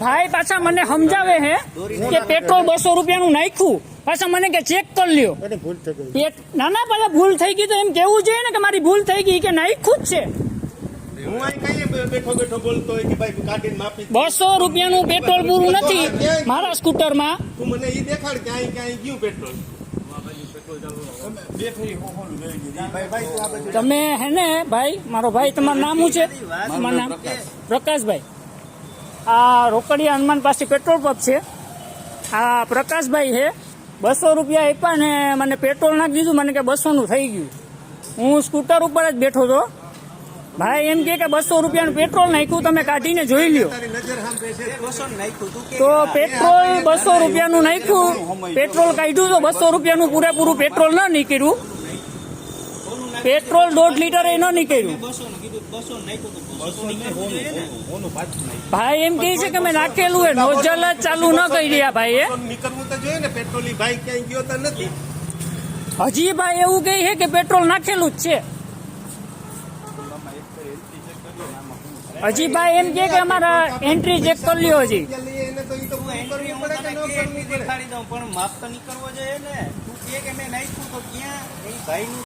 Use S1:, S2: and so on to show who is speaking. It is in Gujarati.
S1: ભાઈ પાછા મને સમજાવે હે કે પેટ્રોલ બસો રૂપિયાનું નાખ્યું. પાછા મને કે ચેક કરી લ્યો.
S2: અને ભૂલ થઈ ગઈ.
S1: પેટ- ના ના પેલા ભૂલ થઈ ગઈ તો એમ કેવું જોઈએ ને કે મારી ભૂલ થઈ ગઈ કે નાખ્યું જ છે?
S2: હું અહીં કઈ બેઠો બેઠો બોલતો હોય કે ભાઈ કાઢીને માફી
S1: બસો રૂપિયાનું પેટ્રોલ પૂરું નથી મારા સ્કૂટરમાં. તમે હે ને ભાઈ મારો ભાઈ તમારું નામ શું છે? તમારું પ્રકાશભાઈ. આ રોકડિયા હનુમાન પાસે પેટ્રોલ પંપ છે. આ પ્રકાશભાઈ છે. બસો રૂપિયા આપ્યા ને મને પેટ્રોલ નાખી દીધું, મને કે બસોનું થઈ ગયું. હું સ્કૂટર ઉપર જ બેઠો હતો. ભાઈ એમ કે બસો રૂપિયાનું પેટ્રોલ નાખ્યું, તમે કાઢીને જોઈ લ્યો. તો પેટ્રોલ બસો રૂપિયાનું નાખ્યું. પેટ્રોલ કાઢ્યું તો બસો રૂપિયાનું પૂરેપૂરું પેટ્રોલ ન નીકળ્યું. પેટ્રોલ દોઢ લીટર એ ન નીકળ્યું. ભાઈ એમ કહે છે કે મેં નાખેલું હે નોઝલ જ ચાલુ ન કરી રહ્યા ભાઈ
S2: એ નીકળવું તો જોઈએ ને પેટ્રોલ ભાઈ ક્યાંય ગયો તો નથી.
S1: હજી ભાઈ એવું કહે છે કે પેટ્રોલ નાખેલું જ છે. હજી ભાઈ એમ કે અમારા એન્ટ્રી ચેક કરી લ્યો હજી.
S3: પણ માફ તો નીકળવો જોઈએ ને તું કે કે મેં નાખ્યું તો ક્યાં એ ભાઈનું